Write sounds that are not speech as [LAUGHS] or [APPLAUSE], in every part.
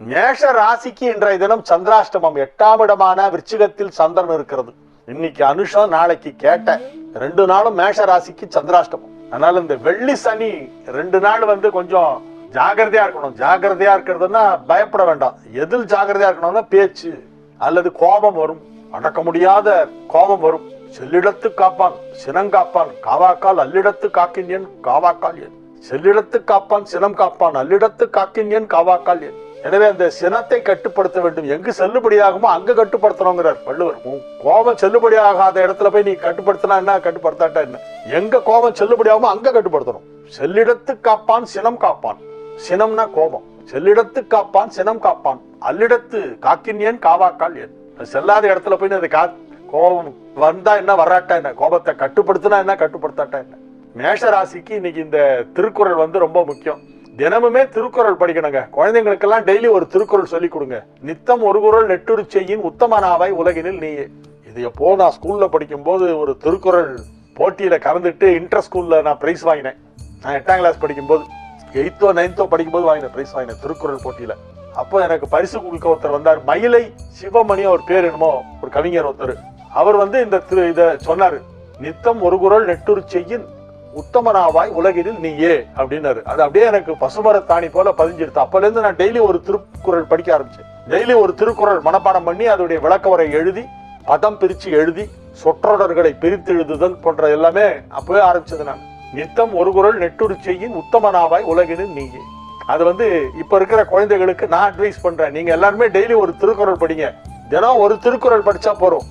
மேஷ ராசிக்கு இன்றைய தினம் சந்திராஷ்டமம் எட்டாம் இடமான விருச்சிகத்தில் சந்திரன் இருக்கிறது. இன்னைக்கு அனுஷம் நாளைக்கு கேட்ட ரெண்டு நாளும் மேஷ ராசிக்கு சந்திராஷ்டமம். அதனால இந்த வெள்ளி சனி ரெண்டு நாள் வந்து கொஞ்சம் ஜாகிரதையா இருக்கணும். ஜாகிரதையா இருக்கிறதுன்னா பயப்பட வேண்டாம். எதில் ஜாகிரதையா இருக்கணும்னா பேச்சு அல்லது கோபம் வரும். அடக்க முடியாத கோபம் வரும். செல்லிடத்து காப்பான் சினங்காப்பான் காவாக்கால் அல்லிடத்து காக்கின்யன் காவாக்கால் என் செல்லிடத்து காப்பான் சினம் காப்பான். அல்லிடத்து காக்கின்யன் காவாக்கால் என் எனவே அந்த சினத்தை கட்டுப்படுத்த வேண்டும். எங்கு செல்லுபடியாகுமோ அங்கு கட்டுப்படுத்தணுங்கிறார் வள்ளுவர். உன் கோபம் செல்லுபடியாகாத இடத்துல போய் நீ கட்டுப்படுத்தினா என்ன? கட்டுப்படுத்தாட்டா என்ன? எங்க கோபம் செல்லுபடியாகுமோ அங்க கட்டுப்படுத்தணும். செல்லிடத்து காப்பான் சினம் காப்பான். சினம்னா கோபம். செல்லிடத்து காப்பான் சினம் காப்பான். அல்லிடத்து காக்கின்யன் காவாக்கால் என் அது செல்லாத இடத்துல போய் அது கா கோபம் வந்தா என்ன வராட்டா என்ன? கோபத்தை கட்டுப்படுத்தினா என்ன கட்டுப்படுத்தாட்டா என்ன? மேஷ ராசிக்கு இன்னைக்கு இந்த திருக்குறள் வந்து ரொம்ப முக்கியம். தினமுமே திருக்குறள் படிக்கணுங்க. குழந்தைங்களுக்கெல்லாம் டெய்லி ஒரு திருக்குறள் சொல்லி கொடுங்க. நித்தம் ஒரு குறள் நெட்டுரு செய்யின் உத்தமனாவாய் உலகினில் நீயே. இது எப்போ நான் ஸ்கூல்ல படிக்கும்போது ஒரு திருக்குறள் போட்டியில கலந்துட்டு இன்டர் ஸ்கூல்ல நான் பிரைஸ் வாங்கினேன். நான் எட்டாம் கிளாஸ் படிக்கும்போது எயித்தோ நைன்த்தோ படிக்கும்போது வாங்கினேன் பிரைஸ் வாங்கினேன் திருக்குறள் போட்டியில. அப்போ எனக்கு பரிசு கொடுக்க ஒருத்தர் வந்தார். மயிலை சிவமணி அவர் பேர் என்னமோ ஒரு கவிஞர் ஒருத்தர். அவர் வந்து இந்த திரு இதை சொன்னார். நித்தம் ஒரு குரல் நெட்டுரு செய்யின் உத்தமனாவாய் உலகினில் நீயே அப்படின்னாரு. அது அப்படியே எனக்கு பசுமரத்தாணி போல பதிஞ்சிருச்சு அப்பல இருந்து நான் டெய்லி ஒரு திருக்குறள் படிக்க ஆரம்பிச்சேன். டெய்லி ஒரு திருக்குறள் மனப்பாடம் பண்ணி அதோடைய விளக்கவரை எழுதி பதம் பிரிச்சு எழுதி சொற்றொடர்களை பிரித்து எழுதுதல் போன்ற எல்லாமே அப்பவே ஆரம்பிச்சது நான். நித்தம் ஒரு குறள் நெட்டுரு செய்யின் உத்தமனாவாய் உலகினில் நீயே. அது வந்து இப்ப இருக்கிற குழந்தைகளுக்கு நான் அட்வைஸ் பண்றேன். நீங்க எல்லாருமே டெய்லி ஒரு திருக்குறள் படிங்க. தினம் ஒரு திருக்குறள் படிச்சா போறோம்.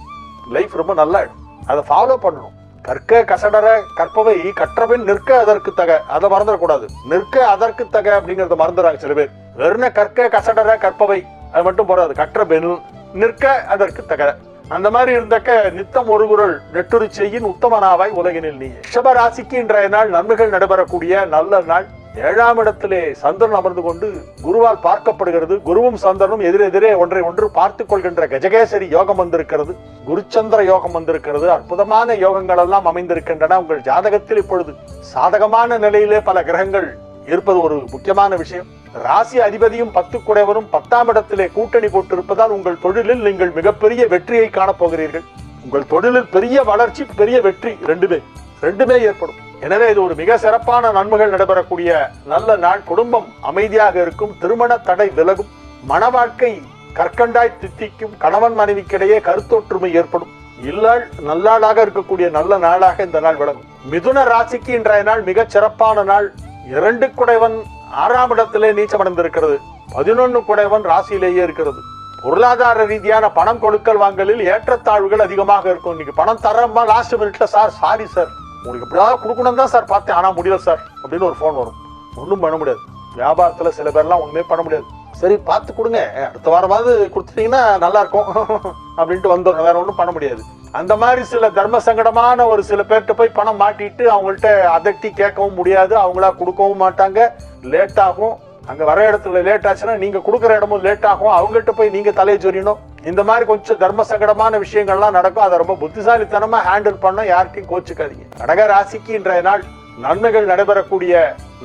லைஃப் ரொம்ப நல்லா அதை ஃபாலோ பண்ணணும். கற்க கசடர கற்பவை கற்றபின் நிற்க அதற்கு தக. அதை மறந்துடக்கூடாது. நிற்க அதற்கு தக அப்படிங்கறத மறந்துடுறாங்க சில பேர். வெறுன கற்க கசடர கற்பவை அது மட்டும் போறாது. கற்ற பெண் நிற்க அதற்கு தக. அந்த மாதிரி இருந்தக்க நித்தம் ஒரு குரல் நெட்டுரி செய்யின் உத்தமனாவாய் உலகினில் நீ ரிஷப ராசிக்கு இன்றைய நாள் நன்மைகள் நடைபெறக்கூடிய நல்ல நாள். ஏழாம் இடத்திலே சந்திரன் அமர்ந்து கொண்டு குருவால் பார்க்கப்படுகிறது. குருவும் சந்திரனும் எதிரெதிரே ஒன்றை ஒன்று பார்த்துக் கொள்கின்ற கஜகேசரி யோகம் வந்திருக்கிறது. குருச்சந்திர யோகம் வந்திருக்கிறது. அற்புதமான யோகங்கள் எல்லாம் அமைந்திருக்கின்றன. உங்கள் ஜாதகத்தில் இப்பொழுது சாதகமான நிலையிலே பல கிரகங்கள் இருப்பது ஒரு முக்கியமான விஷயம். ராசி அதிபதியும் பத்து குடைவரும் பத்தாம் இடத்திலே கூட்டணி போட்டிருப்பதால் உங்கள் தொழிலில் நீங்கள் மிகப்பெரிய வெற்றியை காணப் போகிறீர்கள். உங்கள் தொழிலில் பெரிய வளர்ச்சி பெரிய வெற்றி ரெண்டுமே ரெண்டுமே ஏற்படும். எனவே இது ஒரு மிக சிறப்பான நன்மைகள் நடைபெறக்கூடிய நல்ல நாள். குடும்பம் அமைதியாக இருக்கும். திருமண தடை விலகும். மன வாழ்க்கை கற்கண்டாய் தித்திக்கும். கணவன் மனைவிக்கிடையே கருத்தொற்றுமை ஏற்படும். இல்லாள் நல்லாளாக இருக்கக்கூடிய நல்ல நாளாக இந்த நாள் விளங்கும். மிதுன ராசிக்கு இன்றைய நாள் மிகச் சிறப்பான நாள். இரண்டு குடைவன் ஆறாம் இடத்திலே நீச்சமடைந்திருக்கிறது. பதினொன்னு குடைவன் ராசியிலேயே இருக்கிறது. பொருளாதார ரீதியான பணம் கொடுக்கல் வாங்கலில் ஏற்றத்தாழ்வுகள் அதிகமாக இருக்கும். இன்னைக்கு பணம் தரமா லாஸ்ட் மினிட்ல சார் சாரி சார் உங்களுக்கு எப்படியாவது கொடுக்கணும் தான் சார் பார்த்தேன். ஆனால் முடியல சார். அப்படின்னு ஒரு ஃபோன் வரும். ஒன்றும் பண்ண முடியாது. வியாபாரத்தில் சில பேர்லாம் ஒன்றுமே பண்ண முடியாது. சரி பார்த்து கொடுங்க. அடுத்த வாரமாவது கொடுத்துட்டீங்கன்னா நல்லா இருக்கும். [LAUGHS] அப்படின்ட்டு வந்துடும் வேற ஒன்றும் பண்ண முடியாது. அந்த மாதிரி சில தர்ம சங்கடமான ஒரு சில பேர்கிட்ட போய் பணம் மாட்டிட்டு அவங்கள்ட்ட அதட்டி கேட்கவும் முடியாது. அவங்களா கொடுக்கவும் மாட்டாங்க. லேட் ஆகும். அங்கே வர இடத்துல லேட் ஆச்சுன்னா நீங்கள் கொடுக்குற இடமும் லேட் ஆகும். அவங்ககிட்ட போய் நீங்கள் தலையை சொரியணும். இந்த மாதிரி கொஞ்சம் தர்ம சங்கடமான விஷயங்கள்லாம் நடக்கும். அதை ரொம்ப புத்திசாலித்தனமாக ஹேண்டில் பண்ண யார்கிட்டையும் கோச்சுக்காதீங்க. கடக ராசிக்கு இன்றைய நாள் நன்மைகள் நடைபெறக்கூடிய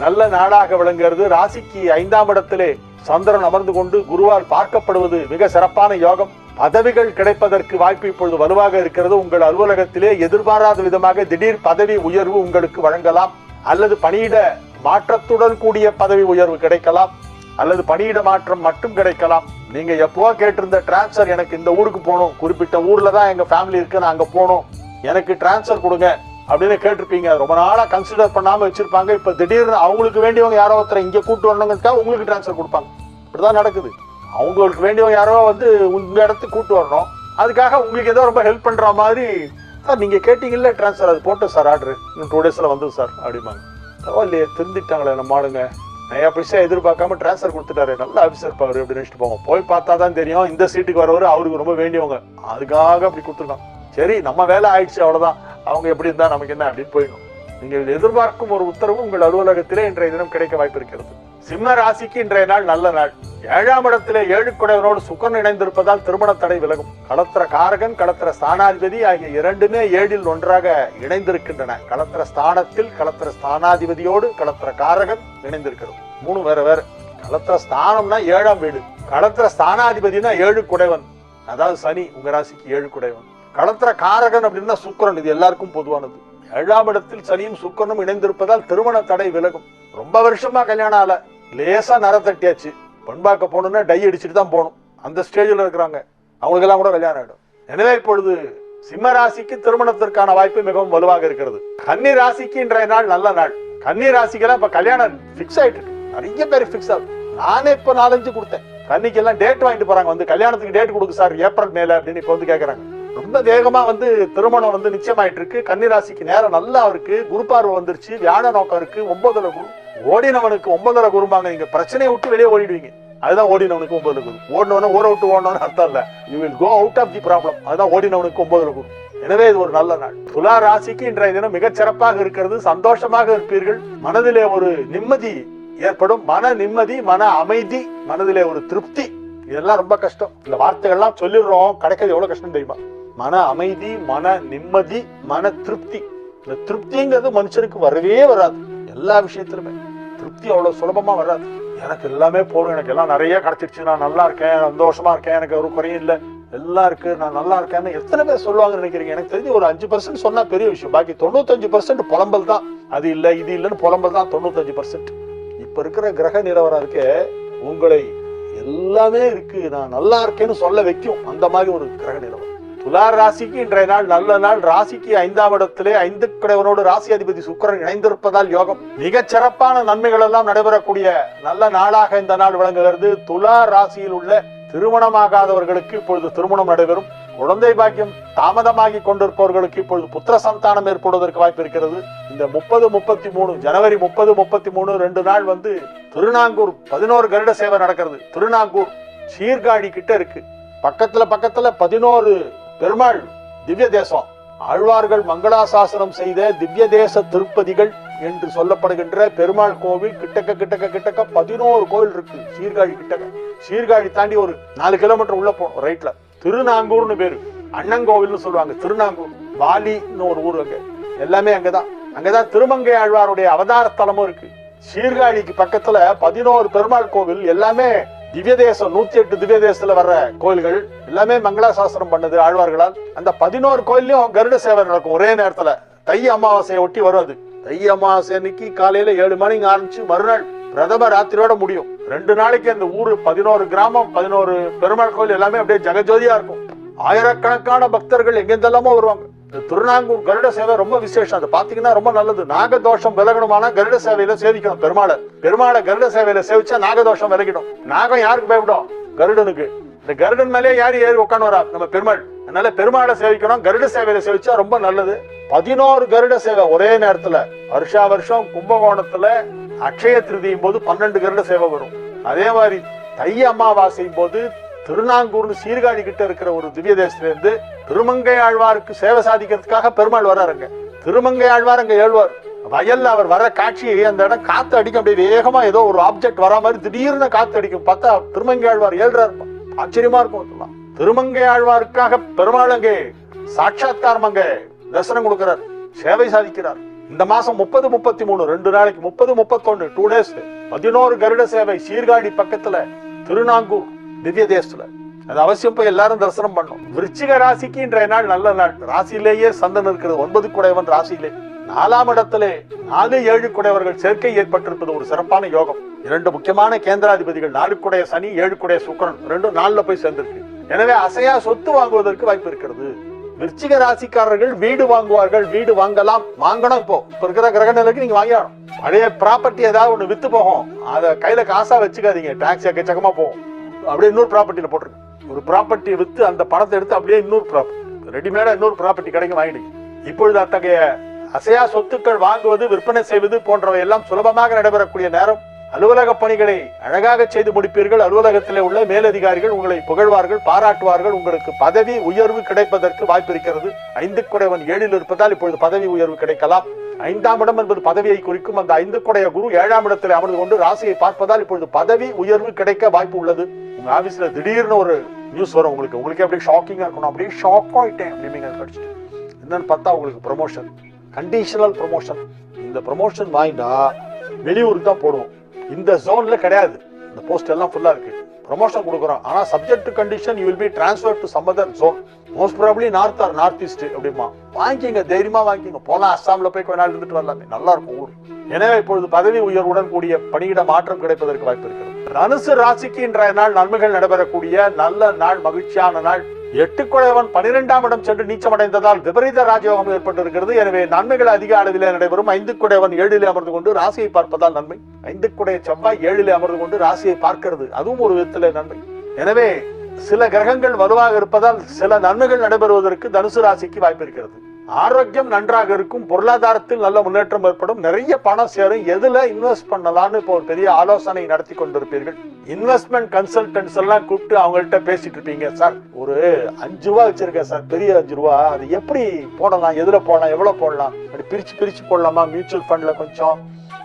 நல்ல நாடாக விளங்குகிறது. ராசிக்கு ஐந்தாம் இடத்திலே சந்திரன் அமர்ந்து கொண்டு குருவால் பார்க்கப்படுவது மிக சிறப்பான யோகம். பதவிகள் கிடைப்பதற்கு வாய்ப்பு இப்பொழுது வலுவாக இருக்கிறது. உங்கள் அலுவலகத்திலே எதிர்பாராத விதமாக திடீர் பதவி உயர்வு உங்களுக்கு வழங்கலாம். அல்லது பணியிட மாற்றத்துடன் கூடிய பதவி உயர்வு கிடைக்கலாம் அல்லது பணியிட மாற்றம் மட்டும் கிடைக்கலாம். நீங்க எப்போ கேட்டிருந்த டிரான்ஸ்ஃபர் எனக்கு இந்த ஊருக்கு போகணும். குறிப்பிட்ட ஊர்ல தான் எங்க ஃபேமிலி இருக்கு நான் அங்க போகணும். எனக்கு டிரான்ஸ்ஃபர் கொடுங்க அப்படின்னு கேட்டிருப்பீங்க. ரொம்ப நாளா கன்சிடர் பண்ணாம வச்சிருப்பாங்க. இப்ப திடீர்னு அவங்களுக்கு வேண்டியவங்க யாரோ ஒருத்தரை இங்க கூட்டு வரணுங்கிறதுக்காக உங்களுக்கு டிரான்ஸ்ஃபர் கொடுப்பாங்க. இப்படிதான் நடக்குது. அவங்களுக்கு வேண்டியவங்க யாரோ வந்து உங்க இடத்துக்கு கூட்டு வரணும். அதுக்காக உங்களுக்கு ஏதோ ரொம்ப ஹெல்ப் பண்ற மாதிரி. சார் நீங்க கேட்டீங்கல்ல டிரான்ஸ்ஃபர் அது போட்டோம் சார் ஆர்டர் இன்னும் டூ டேஸ்ல வந்து சார் அப்படிம்பாங்க. பரவாயில்லையே திருந்திட்டாங்களே நம்ம ஆளுங்க. நிறையா பைசா எதிர்பார்க்காம டிரான்ஸ்ஃபர் கொடுத்துட்டாரு. நல்ல ஆஃபீஸர் பாரு அப்படின்னு நினச்சிட்டு போவோம். போய் பார்த்தா தான் தெரியும் இந்த சீட்டுக்கு வரவர் அவருக்கு ரொம்ப வேண்டியவங்க. அதுக்காக அப்படி கொடுத்துருக்கான். சரி நம்ம வேலை ஆயிடுச்சு அவ்வளோதான் அவங்க எப்படி இருந்தா நமக்கு என்ன அப்படின்னு போயிடும். நீங்கள் எதிர்பார்க்கும் ஒரு உத்தரவு உங்கள் அலுவலகத்திலே இன்றைய தினம் கிடைக்க வாய்ப்பு இருக்கிறது. சிம்ம ராசிக்கு இன்றைய நாள் நல்ல நாள். ஏழாம் இடத்திலே ஏழு குடையவனோடு சுக்கன் இணைந்திருப்பதால் திருமண தடை விலகும். களத்திர காரகன் களத்திர ஸ்தானாதிபதி ஆகிய இரண்டுமே ஏழில் ஒன்றாக இணைந்திருக்கின்றன. களத்திர ஸ்தானத்தில் களத்திர ஸ்தானாதிபதியோடு களத்திர காரகன் இணைந்திருக்கிறது. மூணு வேற வேற. களத்திர ஸ்தானம்னா ஏழாம் வீடு. களத்திர ஸ்தானாதிபதினா ஏழு குடைவன். அதாவது சனி உங்க ராசிக்கு ஏழு குடைவன். களத்திர காரகன் அப்படின்னா சுக்கிரன். இது எல்லாருக்கும் பொதுவானது. ஏழாம் இடத்தில் சனியும் சுக்கரனும் இணைந்திருப்பதால் திருமண தடை விலகும். ரொம்ப வருஷமா கல்யாணம் ஆல லேசா நரம் தட்டியாச்சு. பெண் பார்க்க போகணும்னா டை அடிச்சுட்டு தான் போகணும். அந்த ஸ்டேஜில் இருக்கிறாங்க அவங்களுக்கெல்லாம் கூட கல்யாணம் ஆகிடும் எனவே இப்பொழுது சிம்ம ராசிக்கு திருமணத்திற்கான வாய்ப்பு மிகவும் வலுவாக இருக்கிறது. கன்னி ராசிக்கு இன்றைய நாள் நல்ல நாள். கன்னி ராசிக்கெல்லாம் இப்ப கல்யாணம் பிக்ஸ் ஆயிட்டு இருக்கு. நிறைய பேர் பிக்ஸ் ஆகுது. நானே இப்ப நாலஞ்சு கொடுத்தேன். கன்னிக்கு எல்லாம் டேட் வாங்கிட்டு போறாங்க. வந்து கல்யாணத்துக்கு டேட் கொடுக்கு சார் ஏப்ரல் மேல அப்படின்னு இப்ப வந்து கேக்குறாங்க. ரொம்ப வேகமா வந்து திருமணம் வந்து நிச்சயமாயிட்டு இருக்கு. கன்னி ராசிக்கு நேரம் நல்லா இருக்கு. குருப்பார்வை வந்துருச்சு. வியாழ நோக்கம் இருக்கு. ஒன்பதுல குரு ஓடினவனுக்கு ஒன்பதரை குறும்பாங்க. நீங்க பிரச்சனையை விட்டு வெளியே ஓடிடுவீங்க. அதுதான் ஓடினவனுக்கு ஒன்பதுல குரு ஓடினவன ஊரை விட்டு ஓடணும்னு அர்த்தம் இல்ல. You will go out of the problem அதுதான் ஓடினவனுக்கு ஒன்பதுல குரு எனவே இது ஒரு நல்ல நாள். துலா ராசிக்கு இன்றைய தினம் மிகச் சிறப்பாக இருக்கிறது. சந்தோஷமாக இருப்பீர்கள். மனதிலே ஒரு நிம்மதி ஏற்படும். மன நிம்மதி மன அமைதி மனதிலே ஒரு திருப்தி. இதெல்லாம் ரொம்ப கஷ்டம். இந்த வார்த்தைகள்லாம் சொல்லிடுறோம். கிடைக்கிறது எவ்வளவு கஷ்டம் தெரியுமா? மன அமைதி மன நிம்மதி மன திருப்தி. இந்த திருப்திங்கிறது மனுஷனுக்கு வரவே வராது. எல்லா விஷயத்திலுமே. திருப்தி அவ்வளவு சுலபமா வராது. எனக்கு எல்லாமே போதும். எனக்கு எல்லாம் நிறைய கிடைச்சிருச்சு. நான் நல்லா இருக்கேன். சந்தோஷமா இருக்கேன். எனக்கு ஒரு குறையும் இல்லை. எல்லாம் இருக்கு. நான் நல்லா இருக்கேன்னு எத்தனை பேர் சொல்லுவாங்கன்னு நினைக்கிறீங்க? எனக்கு தெரிஞ்சு ஒரு அஞ்சு பர்சன்ட் சொன்னா பெரிய விஷயம். பாக்கி தொண்ணூத்தஞ்சு பர்சன்ட் புலம்பல் தான். அது இல்லை இது இல்லைன்னு புலம்பல் தான் தொண்ணூத்தஞ்சு பர்சன்ட் இப்ப இருக்கிற கிரக நிலவரம் இருக்கே உங்களை எல்லாமே இருக்கு. நான் நல்லா இருக்கேன்னு சொல்ல வைக்கும். அந்த மாதிரி ஒரு கிரக நிலவரம். துலார் ராசிக்கு இன்றைய நாள் நல்ல நாள். ராசிக்கு ஐந்தாம் இடத்திலே ஐந்து குடைவனோடு ராசி அதிபதி சுக்கிரன் இணைந்திருப்பதால் யோகம். மிகச் சிறப்பான நன்மைகள் எல்லாம் நடைபெறக்கூடிய நல்ல நாளாக இந்த நாள் விளங்குகிறது. துலா ராசியில் உள்ள திருமணமாகாதவர்களுக்கு இப்பொழுது திருமணம் நடைபெறும். குழந்தை பாக்கியம் தாமதமாகி கொண்டிருப்பவர்களுக்கு இப்பொழுது புத்திர சந்தானம் ஏற்படுவதற்கு வாய்ப்பு இருக்கிறது. இந்த முப்பது முப்பத்தி மூணு ஜனவரி முப்பது முப்பத்தி மூணு ரெண்டு நாள் வந்து திருநாங்கூர் பதினோரு கருட சேவை நடக்கிறது. திருநாங்கூர் சீர்காழி கிட்ட இருக்கு. பக்கத்துல பக்கத்துல பதினோரு பெருமாள் திவ்ய தேசம். ஆழ்வார்கள் மங்களாசாசனம் செய்த திவ்ய தேச திருப்பதிகள் என்று சொல்லப்படுகின்ற பெருமாள் கோவில் கிட்டக்க கிட்டக்க கிட்டக்க பதினோரு கோவில் இருக்கு. சீர்காழி கிட்டக்க. சீர்காழி தாண்டி ஒரு நாலு கிலோமீட்டர் உள்ள போனோம் ரைட்ல திருநாங்கூர்னு பேரு. அண்ணங்கோவில்னு சொல்லுவாங்க திருநாங்கூர். வாலின்னு ஒரு ஊர் அங்க. எல்லாமே அங்கதான். அங்கதான் திருமங்கை ஆழ்வாருடைய அவதார தலமும் இருக்கு. சீர்காழிக்கு பக்கத்துல பதினோரு பெருமாள் கோவில் எல்லாமே திவ்ய தேசம் நூத்தி எட்டு திவ்ய தேசத்துல வர்ற கோயில்கள் எல்லாமே மங்களாசாசனம் பண்ணது ஆழ்வார்களால். அந்த பதினோரு கோயிலையும் கருட சேவை நடக்கும் ஒரே நேரத்துல. தை அமாவாசையை ஒட்டி வருவது தை அமாவாசை அன்னைக்கு காலையில ஏழு மணிக்கு ஆரம்பிச்சு மறுநாள் பிரதம ராத்திரியோட முடியும். ரெண்டு நாளைக்கு அந்த ஊரு பதினோரு கிராமம் பதினோரு பெருமாள் கோயில் எல்லாமே அப்படியே ஜெகஜோதியா இருக்கும். ஆயிரக்கணக்கான பக்தர்கள் எங்கெந்தெல்லாமோ வருவாங்க. திருநாங்கூர் கருட சேவை ரொம்ப விசேஷம். அதை பாத்தீங்கன்னா ரொம்ப நல்லது. நாகதோஷம் விலகணுமானா கருட சேவையில சேவிக்கணும் பெருமாளை. பெருமாளை கருட சேவையில சேவிச்சா நாகதோஷம் விலகிடும். நாகம் யாருக்கு பயப்படும்? கருடனுக்கு. இந்த கருடன் மேலே யார் ஏறி உட்காந்து வரா நம்ம பெருமாள். அதனால பெருமாளை சேவிக்கணும் கருட சேவையில சேவிச்சா ரொம்ப நல்லது. பதினோரு கருட சேவை ஒரே நேரத்துல. வருஷா வருஷம் கும்பகோணத்துல அக்ஷய திருதியும் போது பன்னெண்டு கருட சேவை வரும். அதே மாதிரி தை அமாவாசையும் போது திருநாங்கூர்னு சீர்காழி கிட்ட இருக்கிற ஒரு திவ்ய தேசத்திலேருந்து திருமங்கை ஆழ்வாருக்கு சேவை சாதிக்கிறதுக்காக பெருமாள் வர்றாருங்க. திருமங்கை ஆழ்வார் அங்கே ஏழ்வார். வயல்ல அவர் வர காட்சியை அந்த இடம் காத்து அடிக்கும். அப்படியே வேகமா ஏதோ ஒரு ஆப்ஜெக்ட் வரா மாதிரி திடீர்னு காத்து அடிக்கும். பார்த்தா திருமங்கை ஆழ்வார் ஏழ்றாரு ஆச்சரியமா இருக்கும் அதெல்லாம். திருமங்கை ஆழ்வாருக்காக பெருமாள் அங்கே சாட்சாத்காரம் அங்கே தரிசனம் கொடுக்கிறார். சேவை சாதிக்கிறார். இந்த மாசம் முப்பது முப்பத்தி மூணு ரெண்டு நாளைக்கு முப்பது முப்பத்தொன்னு டூ டேஸ் பதினோரு கருட சேவை சீர்காழி பக்கத்துல திருநாங்கூர். திவ்ய தேசத்துல அது அவசியம் போய் எல்லாரும் தரிசனம் பண்ணும் விருச்சிக ராசிக்கு இன்றைய நாள் நல்ல நாள். ராசியிலேயே சந்தன் இருக்கிறது. ஒன்பது குடைவன் ராசியிலே. நாலாம் இடத்திலே நாலு ஏழு குடையவர்கள் சேர்க்கை ஏற்பட்டிருப்பது ஒரு சிறப்பான யோகம். இரண்டு முக்கியமான கேந்திராதிபதிகள் நாலு குடைய சனி ஏழு குடைய சுக்கரன். ரெண்டும் நாலுல போய் சேர்ந்திருக்கு. எனவே அசையா சொத்து வாங்குவதற்கு வாய்ப்பு இருக்கிறது. விருச்சிக ராசிக்காரர்கள் வீடு வாங்குவார்கள். வீடு வாங்கலாம். வாங்கணும் இப்போ. இப்ப இருக்கிற கிரக நிலைக்கு நீங்க வாங்கிடணும் பழைய ப்ராப்பர்ட்டி ஏதாவது ஒண்ணு வித்து போகும். அதை கையில காசா வச்சுக்காதீங்க. டாக்ஸ் எக்கச்சக்கமா போகும். அப்படியே இன்னொரு ப்ராப்பர்ட்டியில் போட்டுருங்க ஒரு ப்ராப்பர்ட்டி விற்று அந்த பணத்தை எடுத்து அப்படியே இன்னொரு ப்ராப்பர்ட்டி ரெடிமேடாக இன்னொரு ப்ராப்பர்ட்டி கிடைக்கும் வாங்கிடுங்க இப்பொழுது அத்தகைய அசையா சொத்துக்கள் வாங்குவது விற்பனை செய்வது போன்றவை எல்லாம் சுலபமாக நடைபெறக்கூடிய நேரம். அலுவலக பணிகளை அழகாக செய்து முடிப்பீர்கள். அலுவலகத்திலே உள்ள மேலதிகாரிகள் உங்களை புகழ்வார்கள் பாராட்டுவார்கள். உங்களுக்கு பதவி உயர்வு கிடைப்பதற்கு வாய்ப்பு இருக்கிறது. ஐந்து குடைவன் ஏழில் இருப்பதால் இப்பொழுது பதவி உயர்வு கிடைக்கலாம். ஐந்தாம் இடம் என்பது பதவியை குறிக்கும். அந்த ஐந்து குடைய குரு ஏழாம் இடத்தில் அமர்ந்து கொண்டு ராசியை பார்ப்பதால் இப்பொழுது பதவி உயர்வு கிடைக்க வாய்ப்பு உள்ளது. உங்க ஆபீஸ்ல திடீர்னு ஒரு நியூஸ் வரும் உங்களுக்கு. உங்களுக்கு அப்படியே ஷாக்கிங்கா இருக்கணும். அப்படியே ஷாக் ஆயிட்டேன் அப்படின்னு படிச்சுட்டு. என்னன்னு பார்த்தா உங்களுக்கு ப்ரொமோஷன் கண்டிஷனல் ப்ரொமோஷன் இந்த ப்ரொமோஷன் வாங்கிட்டா வெளியூருக்கு தான் போடுவோம். இந்த ஜோன்ல கிடையாது. இந்த போஸ்ட் எல்லாம் ஃபுல்லா இருக்கு. ப்ரொமோஷன் கொடுக்குறோம். ஆனா subject condition you will be transfer to some other zone most probably north or north east அப்படிமா வாங்கிக்கங்க தைரியமா வாங்கிக்கங்க. போலாம் அஸ்ஸாம்ல போய் கொஞ்ச நாள் இருந்துட்டு வரலாமே. நல்லா இருக்கும் ஊர். எனவே இப்பொழுது பதவி உயர்வுடன் கூடிய பணியிட மாற்றம் கிடைப்பதற்கு வாய்ப்பு இருக்கிறது. தனுசு ராசிக்கு இன்றைய நாள் நன்மைகள் நடைபெறக்கூடிய நல்ல நாள் மகிழ்ச்சியான நாள். எட்டு குழவன் பனிரெண்டாம் இடம் சென்று நீச்சமடைந்ததால் விபரீத ராஜயோகம் ஏற்பட்டிருக்கிறது. எனவே நன்மைகள் அதிக அளவிலே நடைபெறும். ஐந்து குடையவன் ஏழிலே அமர்ந்து கொண்டு ராசியை பார்ப்பதால் நன்மை. ஐந்து குடைய செவ்வாய் ஏழிலே அமர்ந்து கொண்டு ராசியை பார்க்கிறது. அதுவும் ஒரு விதத்திலே நன்மை. எனவே சில கிரகங்கள் வலுவாக இருப்பதால் சில நன்மைகள் நடைபெறுவதற்கு தனுசு ராசிக்கு வாய்ப்பு இருக்கிறது. ஆரோக்கியம் நன்றாக இருக்கும் பொருளாதாரத்தில் நல்ல முன்னேற்றம் ஏற்படும் நிறைய பணம் சேரும் எதுல இன்வெஸ்ட் பண்ணலாம்னு இப்போ ஒரு பெரிய ஆலோசனை நடத்தி கொண்டிருப்பீர்கள். இன்வெஸ்ட்மெண்ட் கன்சல்டன்ஸ் எல்லாம் கூப்பிட்டு அவங்கள்ட்ட பேசிட்டு இருப்பீங்க. சார் ஒரு அஞ்சு ரூபா வச்சிருக்கேன் சார் பெரிய அஞ்சு ரூபா. அது எப்படி போடலாம் எதுல போடலாம் எவ்வளவு போடலாம்? அப்படி பிரிச்சு பிரிச்சு போடலாமா? மியூச்சுவல் ஃபண்ட்ல கொஞ்சம்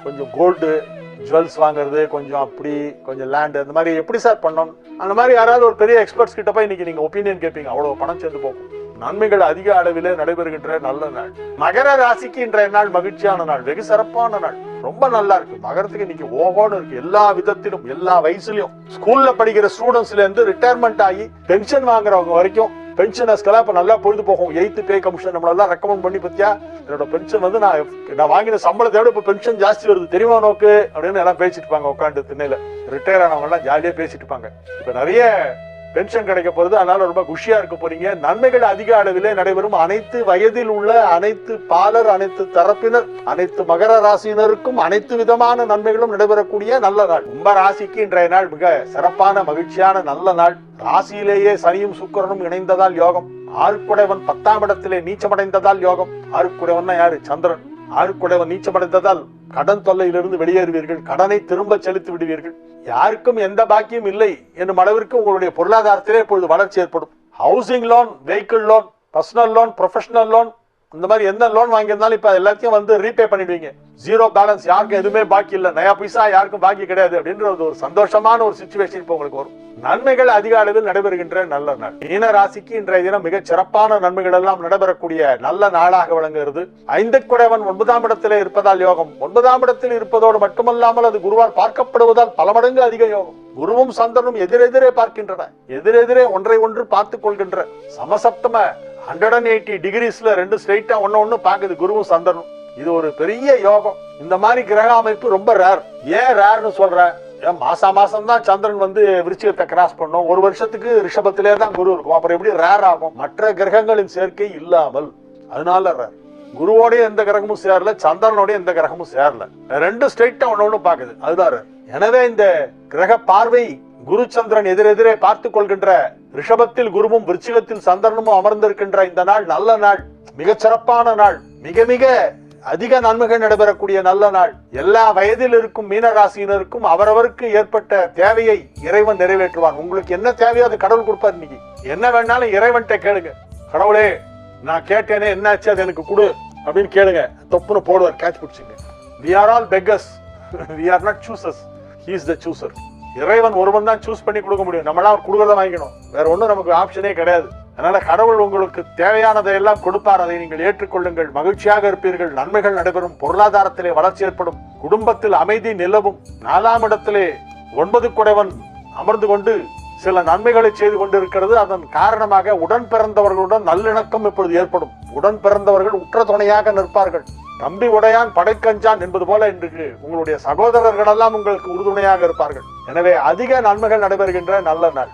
கொஞ்சம் கோல்டு ஜுவல்ஸ் வாங்குறது கொஞ்சம் அப்படி கொஞ்சம் லேண்டு அந்த மாதிரி எப்படி சார் பண்ணணும்? அந்த மாதிரி யாராவது ஒரு பெரிய எக்ஸ்பர்ட்ஸ் கிட்ட போய் இன்னைக்கு நீங்க ஒப்பீனியன் கேட்பீங்க. அவ்வளவு பணம் சேர்ந்து போகும். நன்மைகள் அதிக அளவிலே நடைபெறுகின்ற நல்ல நாள். மகர ராசிக்கு இன்றைய நாள் மகிழ்ச்சியான நாள் வெகு சிறப்பான நாள். ரொம்ப நல்லா இருக்கு. மகரத்துக்கு இன்னைக்கு ஓகோன்னு இருக்கு. எல்லா விதத்திலும் எல்லா வயசுலயும். ஸ்கூல்ல படிக்கிற ஸ்டூடெண்ட்ஸ்ல இருந்து ரிட்டையர்மெண்ட் ஆகி பென்ஷன் வாங்குறவங்க வரைக்கும் பென்ஷனர்ஸ்க்கெல்லாம் இப்ப நல்லா பொழுது போகும். எயித்து பே கமிஷன் நம்மளெல்லாம் ரெக்கமெண்ட் பண்ணி பத்தியா? என்னோட பென்ஷன் வந்து நான் நான் வாங்கின சம்பளத்தை விட இப்ப பென்ஷன் ஜாஸ்தி வருது. தெரியுமா நோக்கு அப்படின்னு எல்லாம் பேசிட்டு இருப்பாங்க உட்காந்து திண்ணையில. ரிட்டையர் ஆனவங்க எல்லாம் ஜாலியா பேசிட்டு இருப்பாங்க. இப்ப நிறைய பென்ஷன் கிடைக்க போகிறது அதனால் ரொம்ப குஷியாக இருக்க போகிறீங்க நன்மைகள் அதிக அளவிலே நடைபெறும். அனைத்து வயதில் உள்ள அனைத்து பாலர் அனைத்து தரப்பினர் அனைத்து மகர ராசியினருக்கும் அனைத்து விதமான நன்மைகளும் நடைபெறக்கூடிய நல்ல நாள். கும்ப ராசிக்கு இன்றைய நாள் மிக சிறப்பான மகிழ்ச்சியான நல்ல நாள். ராசியிலேயே சனியும் சுக்கிரனும் இணைந்ததால் யோகம். ஆறுக்குடைவன் பத்தாம் இடத்திலே நீச்சமடைந்ததால் யோகம். ஆறுக்குடைவன் யாரு? சந்திரன். ஆறுக்குடைவன் நீச்சமடைந்ததால் கடன் தொல்லையிலிருந்து வெளியேறுவீர்கள் கடனை திரும்ப செலுத்தி விடுவீர்கள். யாருக்கும் எந்த பாக்கியம் இல்லை என்னும் அளவிற்கு உங்களுடைய பொருளாதாரத்திலே இப்பொழுது வளர்ச்சி ஏற்படும். Housing loan vehicle loan personal loan professional loan இந்த மாதிரி எந்த லோன் வாங்கியிருந்தாலும் இப்ப எல்லாத்தையும் வந்து ரீபே பண்ணிடுவீங்க. ஜீரோ பேலன்ஸ் யாருக்கும் எதுவுமே பாக்கி இல்லை. நயா பைசா யாருக்கும் பாக்கி கிடையாது அப்படின்ற ஒரு சந்தோஷமான ஒரு சுச்சுவேஷன் இப்போ உங்களுக்கு வரும். நன்மைகள் அதிக அளவில் நடைபெறுகின்ற நல்ல நாள். மீன ராசிக்கு இன்றைய தினம் மிக சிறப்பான நன்மைகள் எல்லாம் நடைபெறக்கூடிய நல்ல நாளாக விளங்குகிறது. ஐந்து குடைவன் ஒன்பதாம் இடத்திலே இருப்பதால் யோகம். ஒன்பதாம் இடத்தில் இருப்பதோடு மட்டுமல்லாமல் அது குருவால் பார்க்கப்படுவதால் பல மடங்கு அதிக யோகம். குருவும் சந்திரனும் எதிரெதிரே பார்க்கின்றன. எதிரெதிரே ஒன்றை ஒன்று பார்த்துக் கொள்கின்ற சமசப்தம ஹண்ட்ரட் அண்ட் எயிட்டி டிகிரிஸ்ல ரெண்டு ஸ்ட்ரைட்டா ஒன்னு ஒண்ணு பாக்குது குருவும் சந்திரனும். இது ஒரு பெரிய யோகம். இந்த மாதிரி கிரக அமைப்பு ரொம்ப ரேர் ஏன் ரேர்னு சொல்றேன் ஏன் மாசா மாசம் தான் சந்திரன் வந்து விருச்சிகத்தை கிராஸ் பண்ணும். ஒரு வருஷத்துக்கு ரிஷபத்திலே தான் குரு இருக்கும். அப்புறம் எப்படி ரேர் ஆகும்? மற்ற கிரகங்களின் சேர்க்கை இல்லாமல். அதனால ரேர் குருவோடய எந்த கிரகமும் சேரல சந்திரனோடய எந்த கிரகமும் சேரல. ரெண்டு ஸ்ட்ரைட்டா ஒன்னு ஒன்னு பாக்குது. அதுதான் எனவே இந்த கிரக பார்வை குரு சந்திரன் எதிரெதிரே பார்த்து கொள்கின்ற ரிஷபத்தில் குருவும் விருச்சிகத்தில் சந்திரனும் அமர்ந்திருக்கின்ற இந்த நாள் நல்ல நாள். மிகச்சிறப்பான நாள். மிக மிக அதிக நன்மைகள் நடைபெறக்கூடிய நல்ல நாள். எல்லா வயதில் இருக்கும் மீனராசியினருக்கும் அவரவருக்கு ஏற்பட்ட தேவையை இறைவன் நிறைவேற்றுவான். உங்களுக்கு என்ன தேவையோ அது கடவுள் கொடுப்பார் இன்னைக்கு. என்ன வேணாலும் இறைவன்கிட்ட கேளுங்க. கடவுளே நான் கேட்டேனே என்னாச்சு? அது எனக்கு கொடு அப்படின்னு கேளுங்க. தொப்புன்னு போடுவார் கேட்ச் பிடிச்சிங்க. We are all beggars we are not சூசஸ் he is the chooser இறைவன் ஒருவன் தான் சூஸ் பண்ணி கொடுக்க முடியும். நம்மளாம் கொடுக்கறத வாங்கிக்கணும். வேற ஒன்றும் நமக்கு ஆப்ஷனே கிடையாது. அதனால கடவுள் உங்களுக்கு தேவையானதை எல்லாம் கொடுப்பார். அதை நீங்கள் ஏற்றுக்கொள்ளுங்கள். மகிழ்ச்சியாக இருப்பீர்கள். நன்மைகள் நடைபெறும். பொருளாதாரத்திலே வளர்ச்சி ஏற்படும். குடும்பத்தில் அமைதி நிலவும். நாலாம் இடத்திலே ஒன்பது குடைவன் அமர்ந்து கொண்டு சில நன்மைகளை செய்து கொண்டிருக்கிறது. அதன் காரணமாக உடன் பிறந்தவர்களுடன் நல்லிணக்கம் இப்பொழுது ஏற்படும். உடன் பிறந்தவர்கள் உற்ற துணையாக நிற்பார்கள். தம்பி உடையான் படைக்கஞ்சான் என்பது போல இன்றைக்கு உங்களுடைய சகோதரர்கள் எல்லாம் உங்களுக்கு உறுதுணையாக இருப்பார்கள். எனவே அதிக நன்மைகள் நடைபெறுகின்ற நல்ல நாள்.